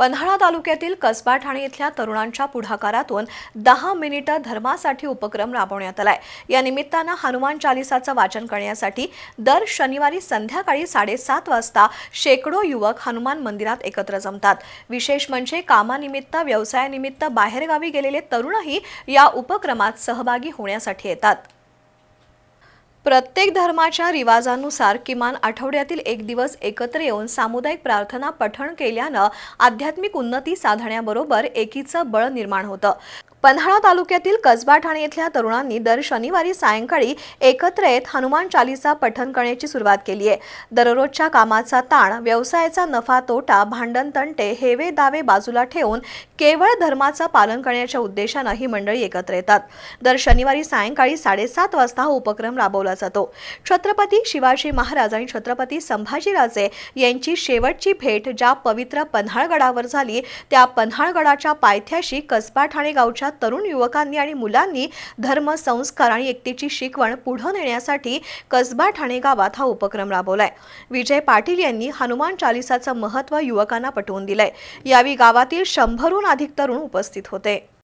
पन्हाळा तालुक्यातील कसबा ठाणे इथल्या तरुणांच्या पुढाकारातून दहा मिनिटं धर्मासाठी उपक्रम राबवण्यात आलाय. या निमित्तानं हनुमान चालिसाचं वाचन करण्यासाठी दर शनिवारी संध्याकाळी साडेसात वाजता शेकडो युवक हनुमान मंदिरात एकत्र जमतात. विशेष म्हणजे कामानिमित्त व्यवसायानिमित्त बाहेरगावी गेलेले तरुणही या उपक्रमात सहभागी होण्यासाठी येतात. प्रत्येक धर्माच्या रिवाजानुसार किमान आठवड्यातील एक दिवस एकत्र येऊन सामुदायिक प्रार्थना पठण केल्यानं आध्यात्मिक उन्नती साधण्याबरोबर एकीचं बळ निर्माण होतं. पन्हाळा तालुक्यातील कसबा ठाणे इथल्या तरुणांनी दर शनिवारी सायंकाळी एकत्र येत हनुमान चालीसा पठण करण्याची सुरुवात केली आहे. दररोजच्या कामाचा ताण व्यवसायाचा नफा तोटा भांडण तंटे हेवे दावे बाजूला ठेवून केवळ धर्माचं पालन करण्याच्या उद्देशानं ही मंडळी एकत्र येतात. दर शनिवारी सायंकाळी साडेसात वाजता हा उपक्रम राबवला जातो. छत्रपती शिवाजी महाराज आणि छत्रपती संभाजीराजे यांची शेवटची भेट ज्या पवित्र पन्हाळगडावर झाली त्या पन्हाळगडाच्या पायथ्याशी कसबा ठाणे गावच्या तरुण युवकांनी आणि मुलांनी धर्म संस्कार आणि एकतेची शिकवण पुढे नेण्यासाठी कसबा ठाणे गावात हा उपक्रम राबवलाय. विजय पाटील यांनी हनुमान चालिसाचं महत्त्व युवकांना पटवून दिलंय. यावेळी गावातील शंभरहून अधिक तरुण उपस्थित होते.